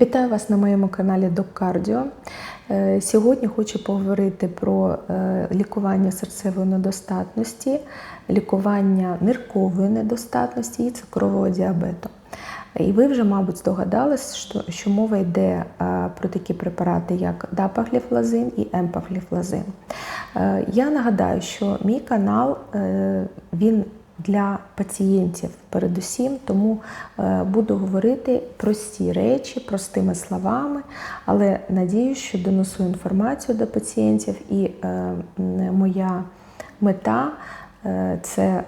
Вітаю вас на моєму каналі Доккардіо. Е, Сьогодні хочу поговорити про е, лікування серцевої недостатності, лікування ниркової недостатності і цукрового діабету. І ви вже, мабуть, здогадались, що, що мова йде е, про такі препарати, як дапагліфлазин і емпагліфлазин. Я нагадаю, що мій канал він для пацієнтів. Передусім, тому е, буду говорити прості речі, простими словами, але надіюсь, що донесу інформацію до пацієнтів, і е, моя мета е, це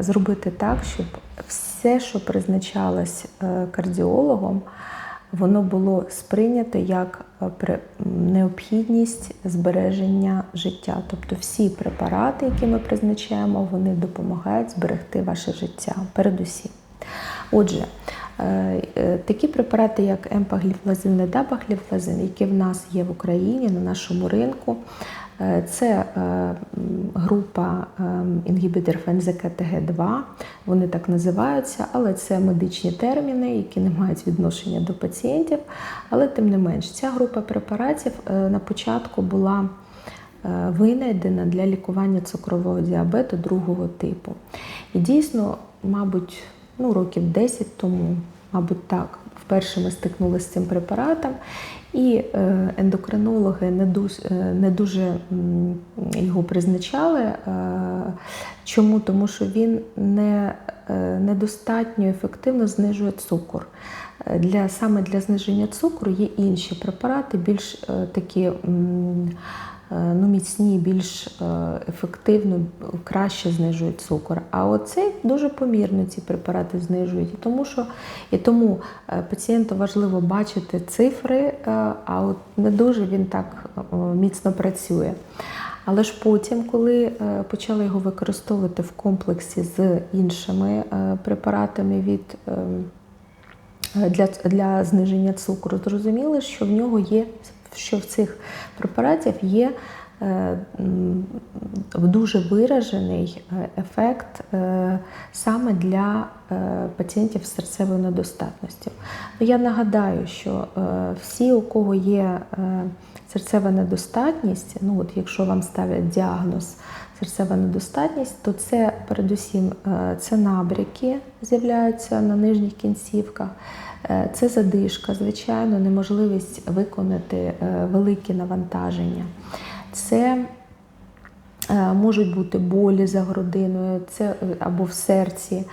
зробити так, щоб все, що призначалось кардіологом, воно було сприйнято як е, необхідність збереження життя. Тобто всі препарати, які ми призначаємо, вони допомагають зберегти ваше життя передусім. Отже, е, е, такі препарати, як емпагліфлазин недапагліфлазин, які в нас є в Україні на нашому ринку, це е, група ем, інгібіторів НЗКТГ2, вони так називаються, але це медичні терміни, які не мають відношення до пацієнтів. Але тим не менш, ця група препаратів е, на початку була е, винайдена для лікування цукрового діабету другого типу. І дійсно, мабуть, ну, років 10 тому, мабуть, так, вперше ми стикнулися з цим препаратом, і е, ендокринологи не дуже, не дуже його призначали. Е, Чому? Тому що він не, е, недостатньо ефективно знижує цукор. Для, саме для зниження цукру є інші препарати, більш такі ну, міцні, більш е, ефективно, краще знижують цукор. А оцей дуже помірно ці препарати знижують. І тому, що, і тому е, пацієнту важливо бачити цифри, е, а от не дуже він так е, міцно працює. Але ж потім, коли е, почали його використовувати в комплексі з іншими е, препаратами від ем, е, для, для зниження цукру, зрозуміли, що в нього є, що в цих препаратів є дуже виражений е, ефект е, саме для е, пацієнтів з серцевою недостатністю. Ну, Я нагадаю, що е, всі, у кого є е, серцева недостатність, ну от якщо вам ставлять діагноз серцева недостатність, то це передусім е, це набряки з'являються на нижніх кінцівках. Е, Це задишка, звичайно, неможливість виконати е, великі навантаження. Це е, можуть бути болі за грудиною, це е, або в серці,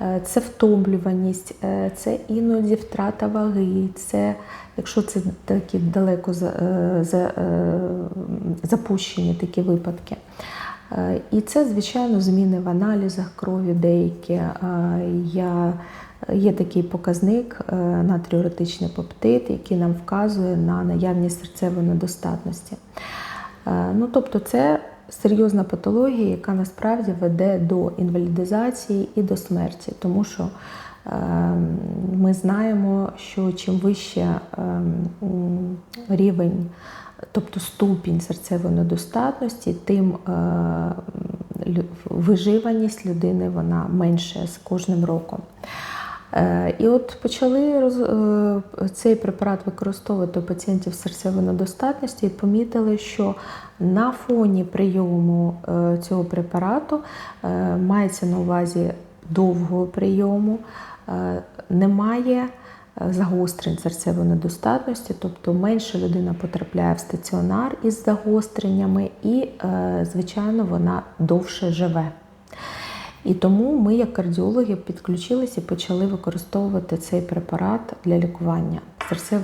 е, це втомлюваність, це іноді втрата ваги, це, якщо це такі далеко за, за, запущені такі випадки. І це, звичайно, зміни в аналізах крові деякі. Я, є такий показник натріуретичний пептид, який нам вказує на наявність серцевої недостатності. Е, Ну, тобто, це серйозна патологія, яка насправді веде до інвалідизації і до смерті, тому що е, ми знаємо, що чим вище е, рівень, тобто ступінь серцевої недостатності, тим виживаність людини вона менше з кожним роком. Е, І от почали е, цей препарат використовувати у пацієнтів з серцевою недостатністю і помітили, що на фоні прийому е, цього препарату мається на увазі довгого прийому, немає загострень серцевої недостатності, тобто менше людина потрапляє в стаціонар із загостреннями, і, звичайно, вона довше живе. І тому ми, як кардіологи, підключилися і почали використовувати цей препарат для лікування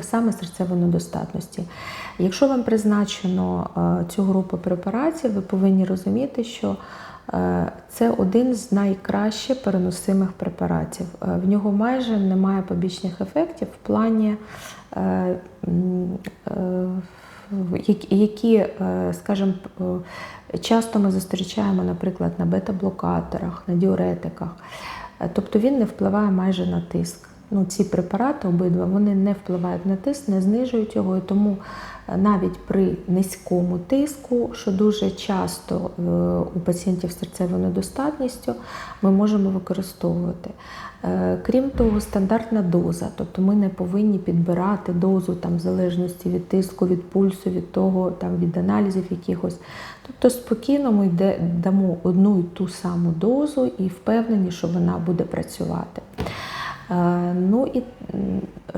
саме серцевої недостатності. Якщо вам призначено е, цю групу препаратів, ви повинні розуміти, що е, це один з найкраще переносимих препаратів. Е, В нього майже немає побічних ефектів в плані, які- е, скажімо, е, часто ми зустрічаємо, наприклад, на бета-блокаторах, на діуретиках. Е, Тобто він не впливає майже на тиск. Ну, ці препарати обидва вони не впливають на тиск, не знижують його, і тому е, навіть при низькому тиску, що дуже часто е, у пацієнтів з серцевою недостатністю, ми можемо використовувати. Е, Крім того, стандартна доза, тобто ми не повинні підбирати дозу там, в залежності від тиску, від пульсу, від того, там, від аналізів якихось. Тобто спокійно ми йде, дамо одну і ту саму дозу і впевнені, що вона буде працювати. Е, Ну і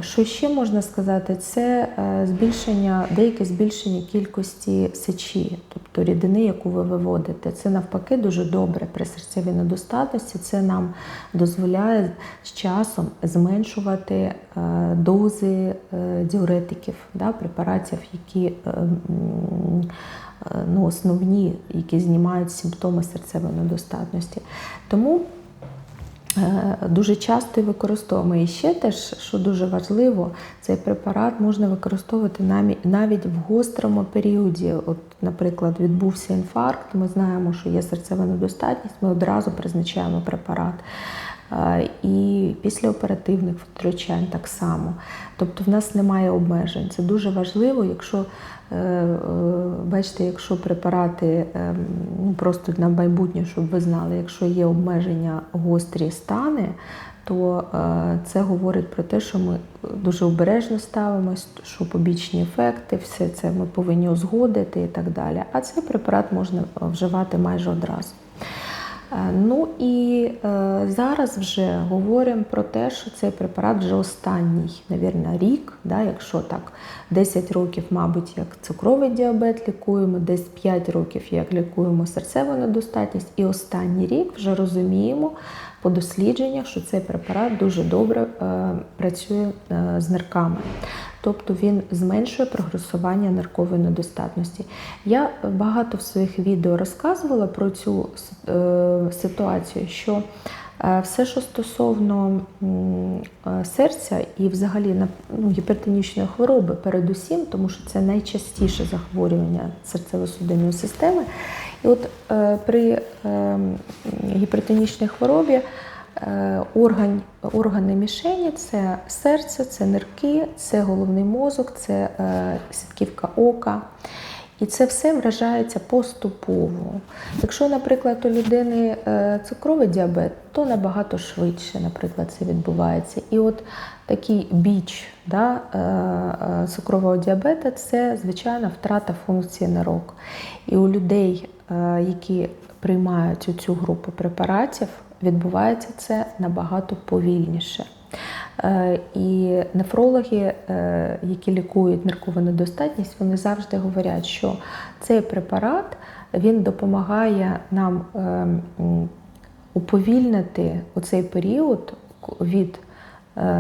що ще можна сказати, це е, збільшення, деяке збільшення кількості сечі, тобто рідини, яку ви виводите. Це навпаки дуже добре при серцевій недостатності. Це нам дозволяє з часом зменшувати е, дози діуретиків, да, препаратів, які ну, основні, які знімають симптоми серцевої недостатності. Тому Дуже часто використовуємо. І ще теж, що дуже важливо, цей препарат можна використовувати навіть в гострому періоді. От, наприклад, відбувся інфаркт, ми знаємо, що є серцева недостатність, ми одразу призначаємо препарат. І після оперативних втручань так само. Тобто в нас немає обмежень. Це дуже важливо, якщо е, е, бачите, якщо препарати ем, ну просто на майбутнє, щоб ви знали, якщо є обмеження гострі стани, то е, це говорить про те, що ми дуже обережно ставимось, що побічні ефекти, все це ми повинні узгодити і так далі. А цей препарат можна вживати майже одразу. Е, Ну і е, зараз вже говоримо про те, що цей препарат вже останній, навірно, рік, да, якщо так, 10 років, мабуть, як цукровий діабет лікуємо, десь 5 років як лікуємо серцеву недостатність, і останній рік вже розуміємо по дослідженнях, що цей препарат дуже добре е, працює е, з нирками. Тобто він зменшує прогресування ниркової недостатності. Я багато в своїх відео розказувала про цю е, ситуацію, що все, що стосовно серця і взагалі ну, гіпертонічної хвороби, передусім, тому що це найчастіше захворювання серцево-судинної системи. І от е, при е, гіпертонічній хворобі Е, Орган, органи мішені це серце, це нирки, це головний мозок, це е, сітківка ока. І це все вражається поступово. Якщо, наприклад, у людини е, цукровий діабет, то набагато швидше, наприклад, це відбувається. І от такий біч да, е, е, цукрового діабета це звичайна втрата функції нирок. І у людей, які приймають цю групу препаратів, відбувається це набагато повільніше. Е, І нефрологи, е, які лікують ниркову недостатність, вони завжди говорять, що цей препарат він допомагає нам е, м, уповільнити оцей період від е,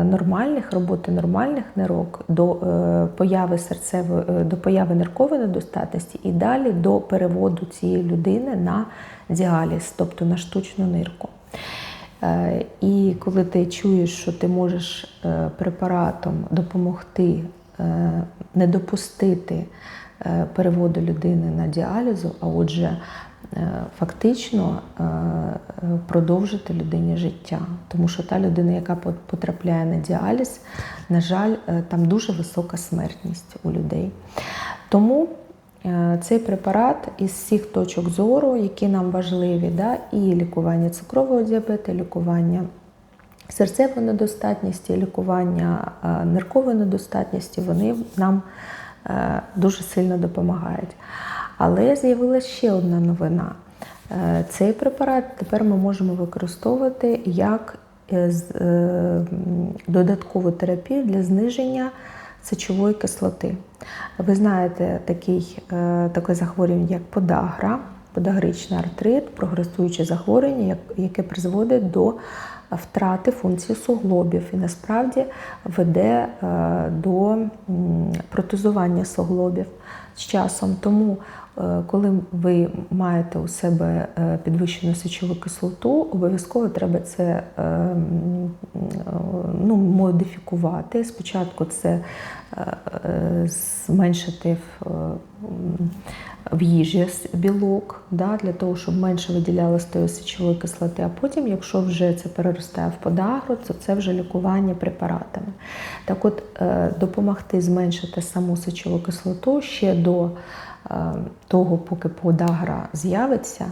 нормальних роботи нормальних нирок до е, появи серцевої е, до появи ниркової недостатності і далі до переводу цієї людини на діаліз, тобто на штучну нирку. Е, І коли ти чуєш, що ти можеш е, препаратом допомогти е, не допустити е, переводу людини на діалізу, а отже, е, фактично е, е, продовжити людині життя. Тому що та людина, яка потрапляє на діаліз, на жаль, е, там дуже висока смертність у людей. Тому Е, Цей препарат із всіх точок зору, які нам важливі, да, і лікування цукрового діабету, лікування серцевої недостатності, лікування е, ниркової недостатності, вони нам е, дуже сильно допомагають. Але з'явилася ще одна новина. Е, Цей препарат тепер ми можемо використовувати як е, е, додаткову терапію для зниження сечової кислоти. Ви знаєте такий, таке захворювання, як подагра, подагричний артрит, прогресуюче захворювання, яке призводить до втрати функції суглобів і насправді веде е, до протезування суглобів з часом. Тому Е, Коли ви маєте у себе е, підвищену сечову кислоту, обов'язково треба це ну, модифікувати. Спочатку це зменшити в, їжі білок, да, для того, щоб менше виділялося тої сечової кислоти. А потім, якщо вже це переростає в подагру, то це вже лікування препаратами. Так от, е, допомогти зменшити саму сечову кислоту ще до е, того, поки подагра з'явиться,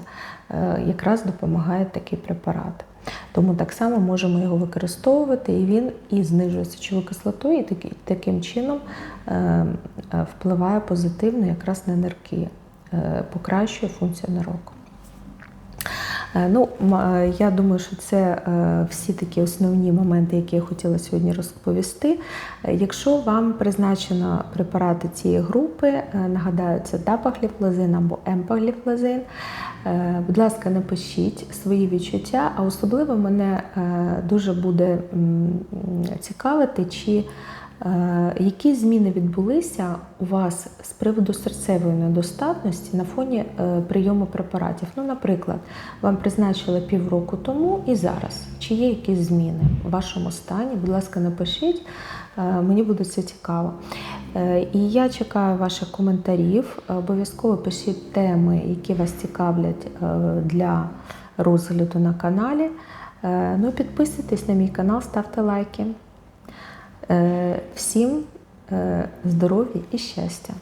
е, якраз допомагає такий препарат. Тому так само можемо його використовувати, і він і знижує сечову кислоту, і таким чином впливає позитивно якраз на нирки, покращує функцію нирок. Е, Ну, е, я думаю, що це е, всі такі основні моменти, які я хотіла сьогодні розповісти. Е, Якщо вам призначено препарати цієї групи, е, нагадаю, це дапагліфлозин або емпагліфлозин, е, будь ласка, напишіть свої відчуття, а особливо мене е, дуже буде цікавити, чи Е, Які зміни відбулися у вас з приводу серцевої недостатності на фоні е, прийому препаратів? Ну, наприклад, вам призначили півроку тому і зараз. Чи є якісь зміни у вашому стані? Будь ласка, напишіть, е, мені буде це цікаво. Е, І я чекаю ваших коментарів. Обов'язково пишіть теми, які вас цікавлять е, для розгляду на каналі. Е, Ну, підписуйтесь на мій канал, ставте лайки. Е, Всім е, здоров'я і щастя!